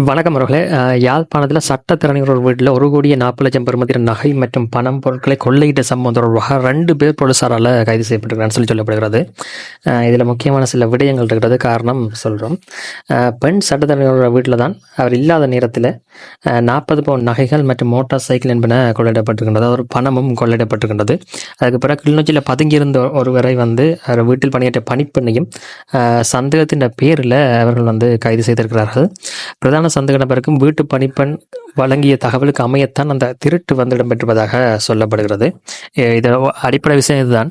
வணக்கம் அவர்களே. யாழ்ப்பாணத்தில் சட்டத்திறனிகள் ஒரு வீட்டில் ஒரு கோடியே நாற்பது லட்சம் பெறுமதியான நகை மற்றும் பணம் பொருட்களை கொள்ளையிட்ட சம்பவம் தொடர்பாக ரெண்டு பேர் போலீசாரால் கைது செய்யப்பட்டிருக்கிறான்னு சொல்லி சொல்லப்படுகிறது. இதில் முக்கியமான சில விடயங்கள் இருக்கிறது. காரணம் சொல்கிறோம் பெண் சட்டத்திறனிகளோட வீட்டில் தான் அவர் இல்லாத நேரத்தில் நாற்பது பவுன் நகைகள் மற்றும் மோட்டார் சைக்கிள் என்பன கொள்ளையிடப்பட்டிருக்கின்றது. ஒரு பணமும் கொள்ளையிடப்பட்டிருக்கின்றது. அதுக்கு பிறகு கிளிநொச்சியில் பதுங்கியிருந்த ஒருவரை வந்து அவர் வீட்டில் பணியாற்ற பணிப்பெண்ணையும் அஹ், சந்தேகத்தின் பேரில் அவர்கள் வந்து கைது செய்திருக்கிறார்கள். பிரதான சந்தேக நபருக்கும் வீட்டு பணிப்பெண் வழங்கிய தகவலுக்கு அமையத்தான் அந்த திருட்டு வந்து இடம்பெற்றுவதாக சொல்லப்படுகிறது. இது அடிப்படை விஷயம் இதுதான்.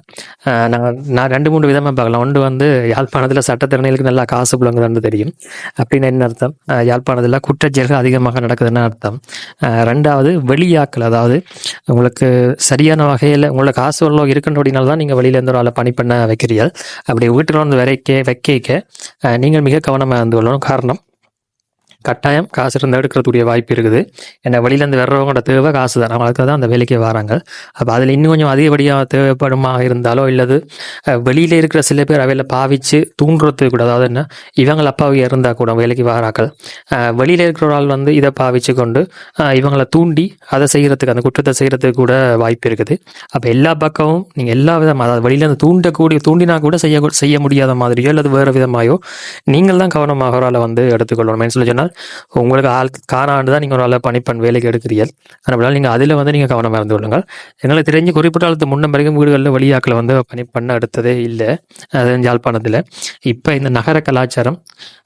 நாங்கள் நான் நான் ரெண்டு மூணு விதமாக பார்க்கலாம். ஒன்று வந்து யாழ்ப்பாணத்தில் சட்டத்திறனைகளுக்கு நல்லா காசு புழங்குதுன்னு தெரியும். அப்படின்னு என்ன அர்த்தம்? யாழ்ப்பாணத்தில் குற்றச்செயல்கள் அதிகமாக நடக்குதுன்னு அர்த்தம். ரெண்டாவது வெளியாக்கள் அதாவது உங்களுக்கு சரியான வகையில் உங்களுக்கு காசு உள்ள இருக்கின்றபடினால தான் நீங்கள் வெளியிலேருந்து ஒரு ஆளை பணி பண்ண வைக்கிறீர்கள். அப்படி வீட்டில் வந்து வரைக்க வைக்க நீங்கள் மிக கவனமாக இருந்து கொள்ளணும். காரணம் கட்டாயம் காசு இருந்தால் எடுக்கிறதுக்குரிய வாய்ப்பு இருக்குது. ஏன்னா வெளியிலேருந்து வர்றவங்களோட தேவை காசு தான் அவங்களுக்கு தான் அந்த வேலைக்கு வராங்க. அப்போ அதில் இன்னும் கொஞ்சம் அதிகப்படியாக தேவைப்படுமா இருந்தாலோ இல்லது வெளியில் இருக்கிற சில பேர் அவையில் பாவிச்சு தூண்டுறது கூட அதாவது என்ன இவங்களை அப்பாவை இருந்தால் கூட வேலைக்கு வராக்கள். வெளியில் இருக்கிற ஒரு ஆள் வந்து இதை பாவிச்சு கொண்டு இவங்களை தூண்டி அதை செய்கிறதுக்கு அந்த குற்றத்தை செய்கிறதுக்கு கூட வாய்ப்பு இருக்குது. அப்போ எல்லா பக்கமும் நீங்கள் எல்லா விதமாக அதாவது வெளியிலேருந்து தூண்டக்கூடிய தூண்டினா கூட செய்ய செய்ய முடியாத மாதிரியோ அல்லது வேறு விதமாயோ நீங்கள் தான் கவனமாக வந்து எடுத்துக்கொள்ளணும். ஏன்னு சொல்லி சொன்னால் உங்களுக்கு ஆள் காணாண்டு தான் நீங்கள் ஒரு ஆளை பணிப்பெண் வேலைக்கு எடுக்கிறீர்கள். அதனால நீங்கள் அதில் வந்து நீங்கள் கவனமாக இருந்து கொள்ளுங்கள். எங்களுக்கு தெரிஞ்சு குறிப்பிட்ட காலத்து முன்ன வரைக்கும் வீடுகளில் வெளியாக்களை வந்து பணிப்பெண்ணை எடுத்ததே இல்லை. அது யாழ்ப்பாணத்தில் இப்போ இந்த நகர கலாச்சாரம்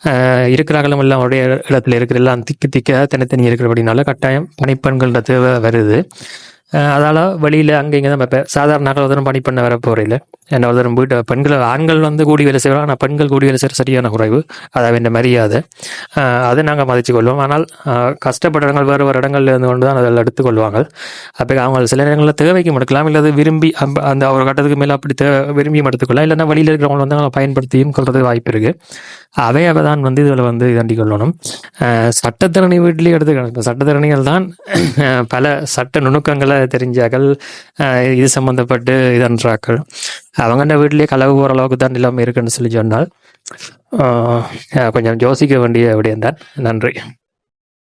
ஆஹ், இருக்கிறாங்களும் எல்லாம் ஒரே இடத்துல இருக்கிற எல்லாம் திக்கு திக்க தனித்தனி இருக்கிறபடினால கட்டாயம் பணிப்பெண்களோட தேவை வருது. அதால் வெளியில் அங்கே இங்கே தான் பார்ப்பேன். சாதாரண நாட்டில் ஒருத்தரும் பணி பண்ண வர போகிறதில்ல என்ன ஒருத்தரும் வீட்டு பெண்கள் ஆண்கள் வந்து கூடி வேலை செய்வாங்க. ஆனால் பெண்கள் கூடி வேலை செய்கிற சரியான குறைவு. அதை வேண்ட மரியாதை. அதை நாங்கள் மதித்து கொள்வோம். ஆனால் கஷ்டப்பட்ட இடங்கள் வேறு வேறு இடங்கள்ல இருந்து கொண்டு தான் அதில் எடுத்துக்கொள்வாங்க அப்போ அவங்க சில நேரங்களில் தேவைக்கு எடுக்கலாம் இல்லை விரும்பி அந்த அந்த ஒரு கட்டத்துக்கு மேலே அப்படி தே விரும்பியும் எடுத்துக்கொள்ளலாம். இல்லைன்னா வெளியில் இருக்கிறவங்க வந்து அவங்க பயன்படுத்தியும் கொள்றதுக்கு வாய்ப்பு இருக்குது அவை அவை தான் வந்து இதில் வந்து இதாண்டி கொள்ளணும். சட்டத்திறனை வீட்லேயும் எடுத்துக்கணும். சட்டத்திறனைகள் தான் பல சட்ட நுணுக்கங்களை தெரிஞ்சாக்கள் ஆஹ், இது சம்மந்தப்பட்டு இதன்றாக்கள் அவங்கண்ட வீட்டிலேயே கலவு போகிற அளவுக்கு தான் நிலைமை இருக்குன்னு சொல்லி சொன்னால் ஆஹ், கொஞ்சம் யோசிக்க வேண்டிய விடயம்தான். நன்றி.